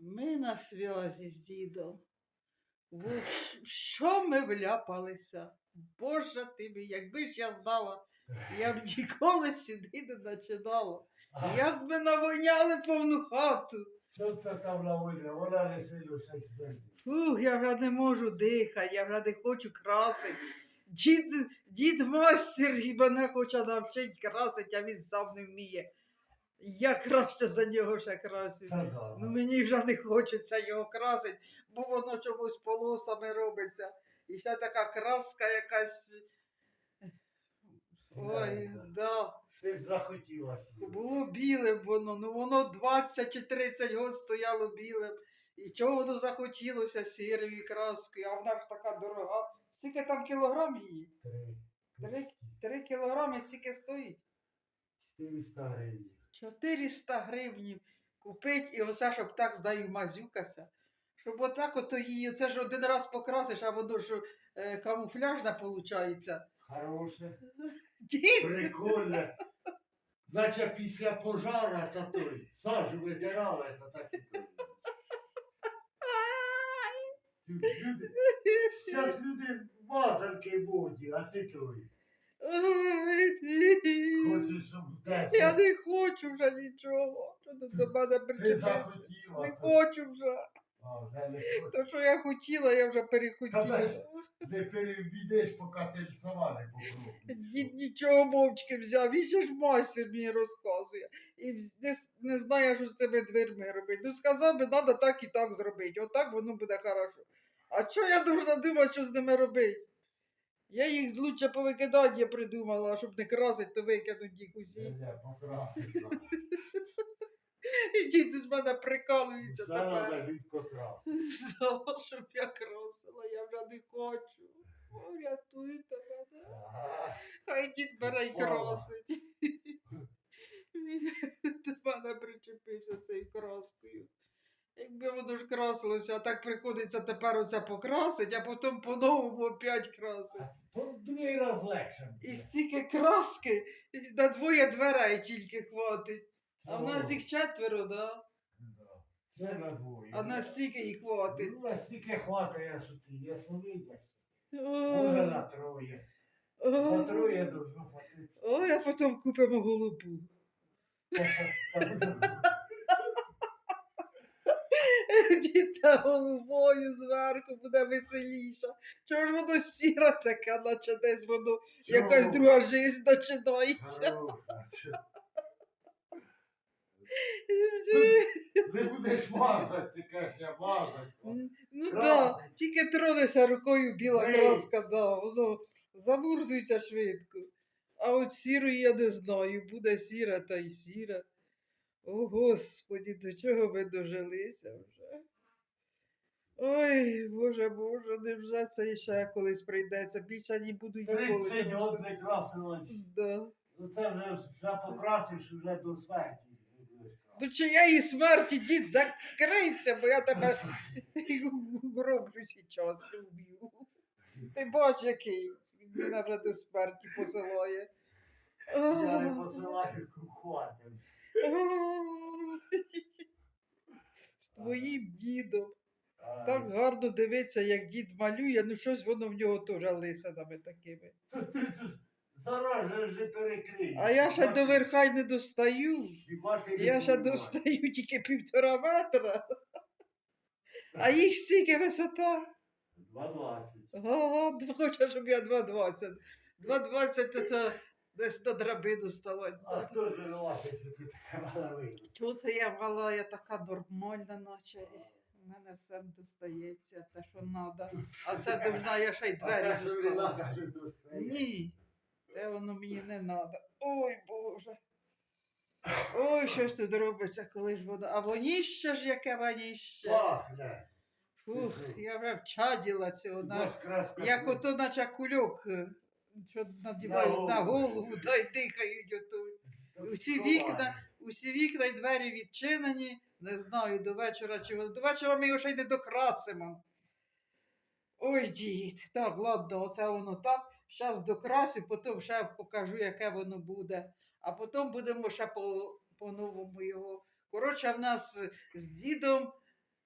Ми на зв'язі з дідом. Що ми вляпалися? Боже ти мій, якби ж я знала, я б ніколи сюди не починала. Як би навоняли повну хату. Що це там на вулиці? Вона не сильно ще. Фух, я вже не можу дихати, я вже не хочу красити. Дід, дід мастер і мене хоче навчити красити, а він сам не вміє. Я краще за нього ще красю. Та да. Ну мені вже не хочеться його красити, бо воно чомусь полосами робиться. І ще така краска якась. Ой, Да, да. Ти захотілося. Було білим воно, ну воно 20 чи 30 років стояло білим. І чого воно захотілося сірою краскою, а вона ж така дорога. Скільки там кілограм її? Три. Три, три кілограми скільки стоїть? 400 гривень. 400 гривнів купить і оце, щоб так здаю мазюкася. Щоб отак ото її, це ж один раз покрасиш, а воно ж е, камуфляжне виходить. Хороше. Дід! Прикольне. Наче після пожара та той. Сажу витирали, та так і той. Люди, зараз люди мазанки воді, а ти той. Ой, Хочеш, щоб десь. Я не хочу вже нічого. Що ти до мене Ти захотіла. Не хочу вже. А, вже не хочеш. То, що я хотіла, я вже Та перехотіла. знаєш, Не перебідеш, поки ти сама не попробуєш. Дід нічого мовчки взяв, він же ж мастер мені розказує. І не, с- не знає, що з тими дверми робити. Ну сказав би, треба так і так зробити. Отак воно буде хорошо. А що я должна думати, що з ними робити? Я їх лучше повикидати, я придумала, щоб не красити, то викинуть їх усі. Не, покрасить. І дід з мене прикалується Все тепер. треба рідко красити. Сказала, щоб я красила, я вже не хочу. О, рятуй тебе. Ага. Хай дід бере й красить. Він до мене причепився цією краскою. Якби воно ж красилося, а так приходиться тепер оце покрасить, а потім по-новому опять красить. Другий раз легше. І стільки краски і на двоє дверей тільки хватить. А в нас їх четверо, да? Да. Ще на двоє. а на стільки їх хватить. Ну, настільки хватає, що ти, якщо вийдеш. Може на троє. На троє должно хватити. Ой, а потім купимо голубу. Та що- та буде- Діта голубою зверху буде веселіша. Чого ж воно сіра така, наче десь воно якась друга жизнь починається. Не будеш мазати, ти кажеш, я мазати. Ну так, да, тільки тронешся рукою біла краска, да, воно замурзується швидко. А от сірої я не знаю, буде сіра та й сіра. О, Господі, до чого ми дожилися вже? Ой, Боже, Боже, невже це ще колись прийдеться? Більше не буду ніколи. 30 цього років красилось. Да. Ну це вже, вже покрасивши вже до смерті. До чиєї смерті, дід, закрийся, бо я тебе роблю зараз, уб'ю. Ти бач, який він мене вже до смерті посилає. Я не посилаю кухватим. З твоїм. Так гарно дивиться, як дід малює, ну щось воно в нього теж лисинами такими. Та ти це Зараз не перекриєш. А я ще до верха й не достаю. Не Я ще достаю тільки півтора метра. А їх стільки висота. 2,20. Ага, ну, хоче, щоб я 2,20. 2,20 то це десь на драбину ставати. А хто ж винуватий, що ти така маленька? Чого це я мала, я така нормальна, наче. У мене все достається, те, що треба. А це должна я ще й двері достає. Ні, те воно мені не треба. Ой, Боже. Ой, що ж тут робиться, коли ж воно. А воніще ж яке воніще. Пахне. Фух, я вже вчаділа цього. На... Як ото наче кульок, що надівають на голову. голову, та й дихають ото. Усі вікна, усі вікна і двері відчинені. Не знаю, до вечора чи до вечора ми його ще й не докрасимо. Ой, дід. Так, ладно, оце воно так. Зараз докрасю, потім ще покажу, яке воно буде. А потім будемо ще по, по-новому його. Коротше, в нас з дідом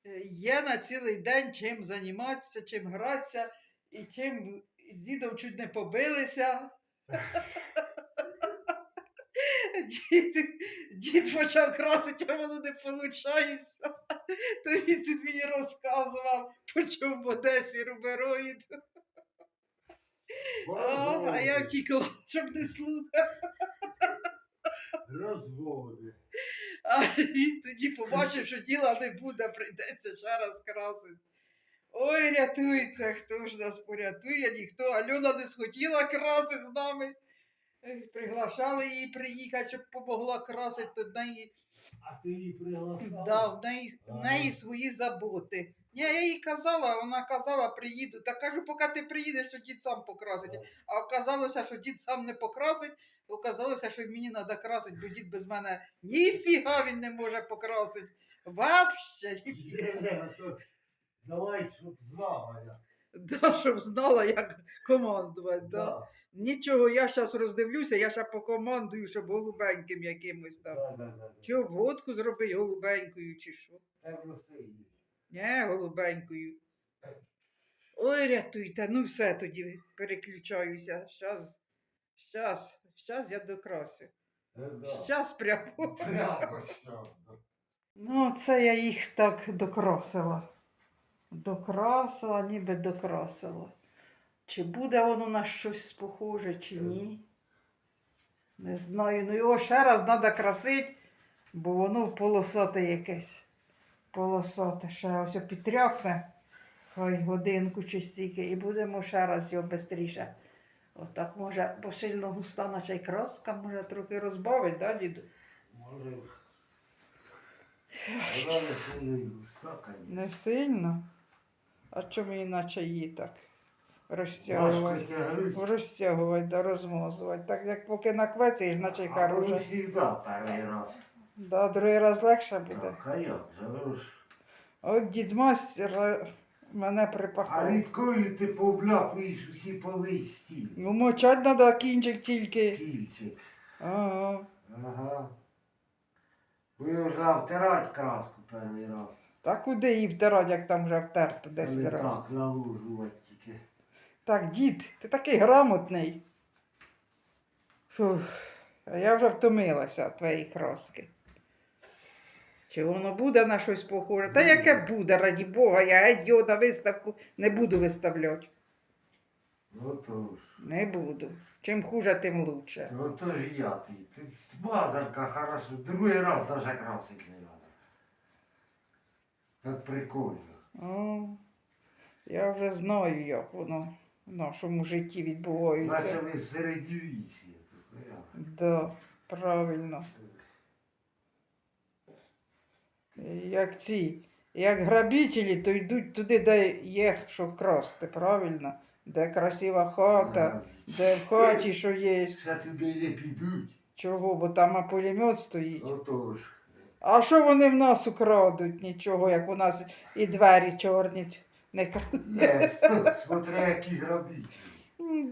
е, є на цілий день чим займатися, чим гратися, і чим з дідом чуть не побилися. Дід, дід почав красити, а воно не виходить. То він тут мені розказував, по чому в Одесі рубероїд. А, а я втікла, щоб не слухати. Розводи. А він тоді побачив, що діла не буде, прийдеться ще раз красити. Ой, рятуйте, хто ж нас порятує, ніхто. Альона не схотіла красити з нами. Приглашали її приїхати, щоб помогла красити, то в неї, А ти її приглашав? да, в неї, в неї свої заботи. Я їй казала, вона казала, приїду. Та кажу, поки ти приїдеш, то дід сам покрасить. А оказалося, що дід сам не покрасить, оказалося, що мені треба красити, бо дід без мене ніфіга він не може покрасити. Вообще. Ні, ні, то Давай, щоб знала я. Да, щоб знала, як командувати. Да. Да, Нічого, я зараз роздивлюся, я ще покомандую, щоб голубеньким якимось там. да, да, да. Чи обводку зробить голубенькою, чи що? Не, голубенькою. Ой, рятуйте, ну все тоді переключаюся. Щас, щас, щас я докрасю. Е. Щас прямо. Ну, це я їх так докрасила. Докрасила, ніби докрасила. Чи буде воно на щось похоже, чи ні? Не знаю. Ну його ще раз треба красити, бо воно полосате якесь. Полосате. Ще ось підтряхне. Хай годинку чи стільки, і будемо ще раз його швидше. Отак може, бо сильно густа наче й краска, може трохи розбавить, да, діду? Може. Вона не сильно густа, конечно. Не сильно. А чому іначе її так розтягувати? Розтягувати да розмазувати. Так як поки наквецаєш, наче й А завжди перший раз. Да, другий раз легше буде. Так, а як же, ну ж. От дід мастер мене А припахав. відкою ти повляпуєш усі по листі. Ну, мочать треба кінчик тільки. Кільчик. Ага. Ага. Ви вже втирать краску перший раз. Та куди її втирати, як там вже втерто десь Але раз. так, налужувати. Так, дід, ти такий грамотний. Фух, а я вже втомилася від твоєї краски. Чи воно буде на щось похоже? Та яке буде, раді Бога, я геть його на виставку не буду виставляти. Ну то ж. Не буду. Чим хуже, тим лучше. Ну то ж я ти. Ти базарка хорошо. Другий раз даже красить не треба. Так прикольно. О, я вже знаю, як воно в нашому житті Наче відбувається. ви середньовіччя. Да, правильно. Як ці, як грабителі, то йдуть туди, де є що вкрасти, правильно? Де красива хата, де в хаті що є. Ще туди не підуть. Чого, бо там а пулемет стоїть. Отож. А що вони в нас украдуть? Нічого, як у нас і двері чорні. Не які грабі.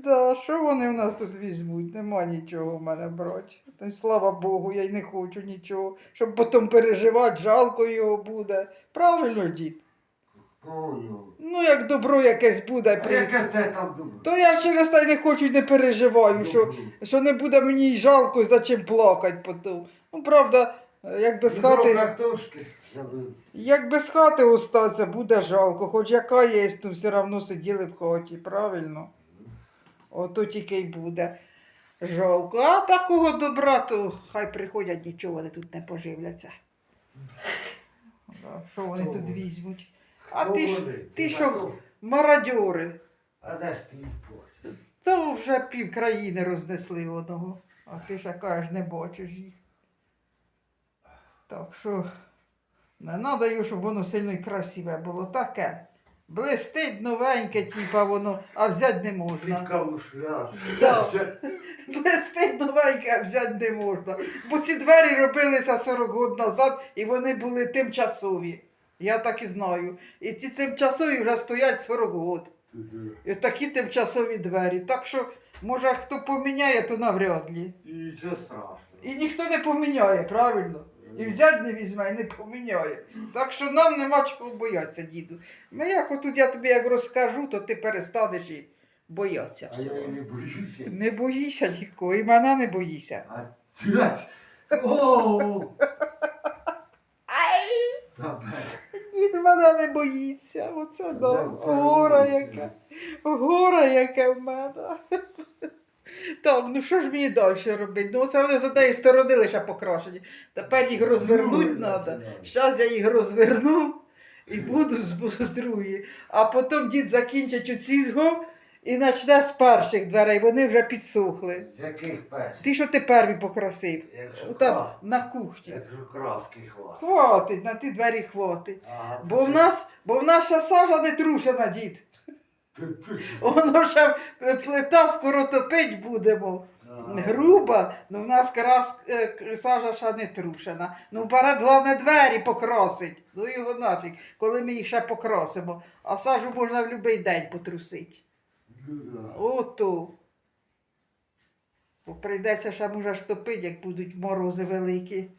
Да, що вони в нас тут візьмуть? Нема нічого в мене брати. Та й слава Богу, я й не хочу нічого, щоб потім переживати, жалко його буде. Правильно, дід? Кого його? Ну, як добро якесь буде, А при... яке те там добре? то я через те й не хочу й не переживаю, що, що не буде мені й жалко, і за чим плакати потім. Ну, правда, як без хати. картошки. Як без хати остаться, буде жалко, хоч яка є, то все одно сиділи в хаті, правильно? Ото тільки й буде жалко. А такого добра, то хай приходять, нічого вони тут не поживляться. Да, Що вони Хто тут вони? візьмуть? А ти ж- ти що? Мародьори. А де ж ти їх бачиш? То вже пів країни рознесли одного, а ти ж кажеш, не бачиш їх. Так що не треба щоб воно сильно і красиве було. Таке. Блистить новеньке, типа воно, а взяти не Під можна. кавушля. Да. Блистить новеньке, а взяти не можна. Бо ці двері робилися 40 років назад і вони були тимчасові. Я так і знаю. І ті тимчасові вже стоять 40 років. І такі тимчасові двері. Так що, може, хто поміняє, то навряд ли. І нічого страшного. І ніхто не поміняє, правильно? І взять не візьме, і не поміняє. Так що нам нема чого боятися, діду. Ми як отут я тобі як розкажу, то ти перестанеш і боятися. А я всього. і не боюся. Не боїся нікого, і мене не боїся. А тять. О! Та Дід мене не боїться. Оце да. Да, Гора яка. Гора яке в мене. Так, ну що ж мені далі робити? Ну це вони з однієї сторони лише покрашені. Тепер їх розвернути треба. Зараз я їх розверну і буду з, з другої. А потім дід закінчить оці зго і почне з перших дверей. Вони вже підсохли. З яких перших? Ти що ти перший покрасив? Якщо Там кра- на кухні. Якщо краски хватить. Хватить, на ті двері хватить. Ага, Бо в нас, бо в нас ще сажа не трушена, дід. Воно ще плита скоро топить будемо. Ага. Груба, ну в нас крас, е, сажа ще не трушена. Ну вперед, головне, двері покрасить. Ну його нафіг, коли ми їх ще покрасимо. А сажу можна в будь-який день потрусити. Ну. Ото. Бо прийдеться ще може топити, як будуть морози великі.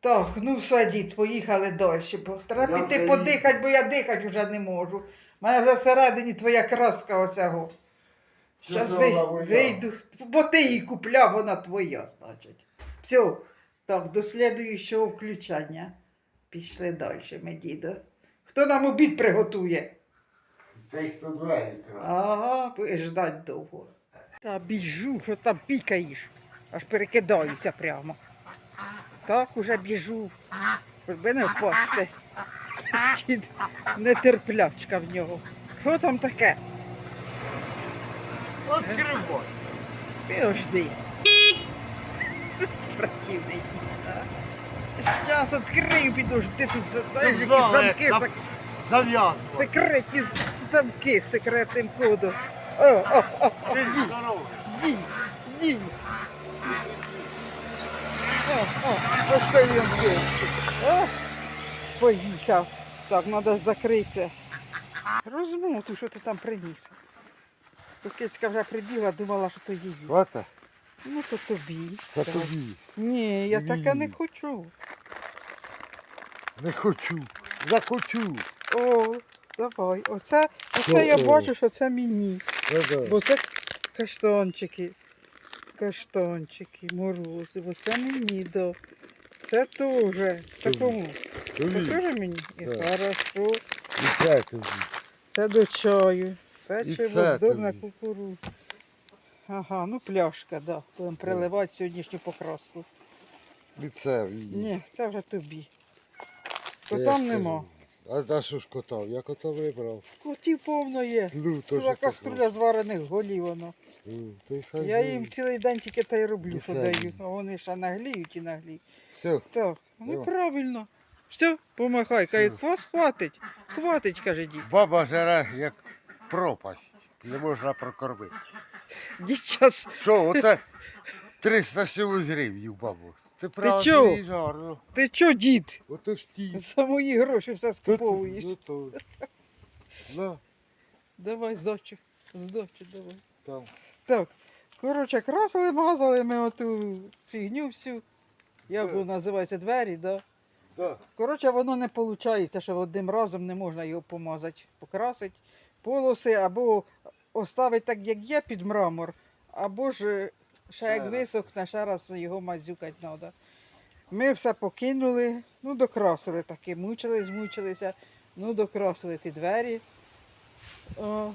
Так, ну все, дід, поїхали далі. Бо треба піти подихати, бо я дихати вже не можу. Мене вже всередині твоя краска. Що Зараз вийду, бо ти її купляв, вона твоя, значить. Все, так, до слідуючого включання. Пішли далі, ми дідо. Хто нам обід приготує? Той, хто двері красить. Ага, будеш ждать довго. Та біжу, що там пікаєш. Аж перекидаюся прямо. Так уже біжу. Би не впасти. Дід, Нетерплячка в нього. Що там таке? Откривай. Підожди. Противний дід. Зараз відкрию, підожди, тут знаєш, які замки, як Зав'язку. секретні з- замки з секретним кодом. О, о, о, о, Ти дід. здоров. Ні, ні. О, о, ось що він є. О, поїхав. Так, треба закритися. Розмоту, що ти там приніс. Кицька вже прибігла, думала, що то її. Хвата? Ну, то тобі. Це Так. тобі. Ні, я таке не Ні. хочу. Не хочу. Захочу. О, давай. Оце, оце я О-о. бачу, що це мені. Да-да. Бо це каштанчики. Каштанчики, морози. Оце мені, да. Це дуже. Такому. Покажи мені? І хорошо. І це тобі. Це до чаю. Печиво, це здобна тобі. кукуру. Ага, ну пляшка, да. Будемо приливати сьогоднішню покраску. І це її. Ні, це вже тобі. Це То я там нема. А, а що ж кота? Я кота вибрав. Котів повно є. Ну, то Ціла ж каструля зварених голів воно. Ну, то й хай Я буде. їм цілий день тільки та й роблю, що це даю. А вони ще нагліють і нагліють. Все, Так, ну Диво. правильно. Все, помахай, каже, хвас хватить. Хватить, каже дід. баба жере як пропасть. Не можна прокормити. Дід час. Що, оце 300 сіло гривень, бабу. Це правда чого? жарно. Ти чо, дід? Ото ж ті. За мої гроші все скуповуєш. ну то. На, Давай, здачу. Здачу, давай. там. Так, коротше, красили, мазали ми оту фігню всю. Як Так. воно називається, двері, да? Да. Коротше, воно не виходить, що одним разом не можна його помазати, покрасити полоси, або оставити так, як є під мрамор, або ж е, ще як висохне, ще раз його мазюкати треба. Ми все покинули, ну докрасили таки, мучились, змучилися, ну докрасили ті двері. О,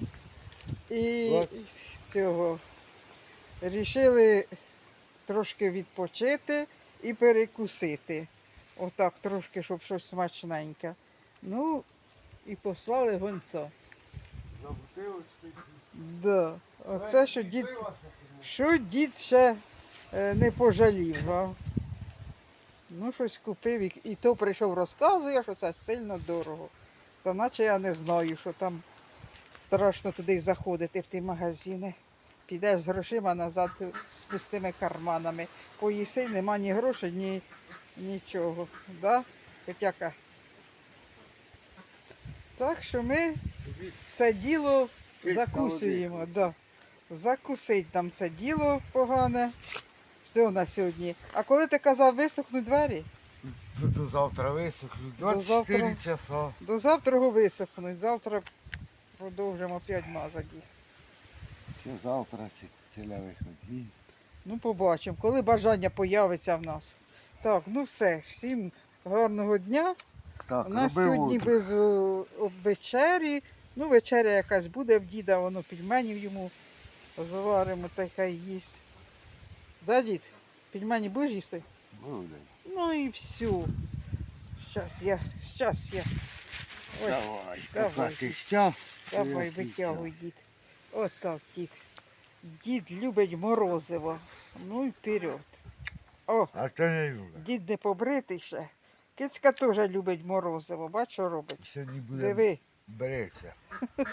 і Так. цього. Рішили трошки відпочити і перекусити. Отак трошки, щоб щось смачненьке. Ну, і послали гонця. За бутилочкою. Да. Оце, що дід, що дід ще е, не пожалів. А? Ну, щось купив і, і то прийшов, розказує, що це сильно дорого. То наче я не знаю, що там страшно туди заходити в ті магазини. Підеш з грошима назад з пустими карманами. Поїси, нема ні грошей, ні нічого. Да? Котяка? Так що ми це діло закусуємо. Да. Закусить нам це діло погане. Все на сьогодні. А коли ти казав висохнуть двері? До завтра висохнуть. До завтра. часа. До завтра його висохнуть. Завтра продовжимо опять мазати їх. Чи завтра, чи, чи на. Ну, побачимо, коли бажання появиться в нас. Так, ну все, всім гарного дня. Так, У нас роби сьогодні без о, вечері. Ну, вечеря якась буде в діда, воно пельменів йому заваримо, та хай їсть. Да, дід? Пельмені будеш їсти? Буде. Ну і все. Щас я, щас я. Ой, Давай, давай. ти щас. давай витягуй, дід. От так, дід. Дід любить морозиво. Ну і вперед. О, А то не любить. дід не побритий ще. Кицька теж любить морозиво, бач, що робить. Сьогодні буде Диви. береться.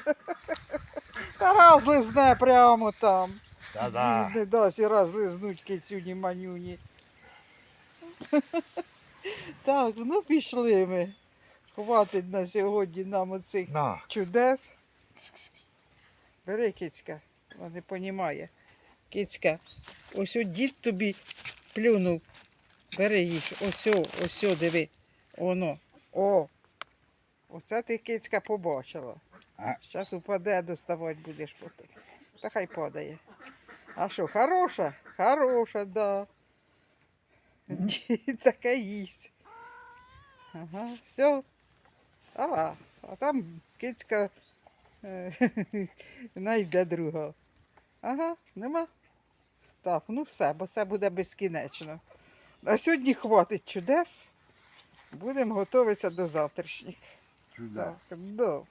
Та раз лизне прямо там. Та-да. Не дасть і раз лизнуть кицюні манюні. Так, ну пішли ми. Хватить на сьогодні нам оцих На. чудес. Бери, кицька, вона не понімає. Кицька, ось о дід тобі плюнув. Бери їж, ось, о, ось, о, диви. Воно. О. Оце ти кицька побачила. А. Зараз упаде, доставати будеш потім. Та хай падає. А що, хороша? Хороша, да. Таке їсть. Ага, все. Ава, а там кицька е, знайде друга. Ага, нема. Так, ну все, бо це буде безкінечно. На сьогодні хватить чудес. Будемо готуватися до завтрашніх. Сюди. Так, да.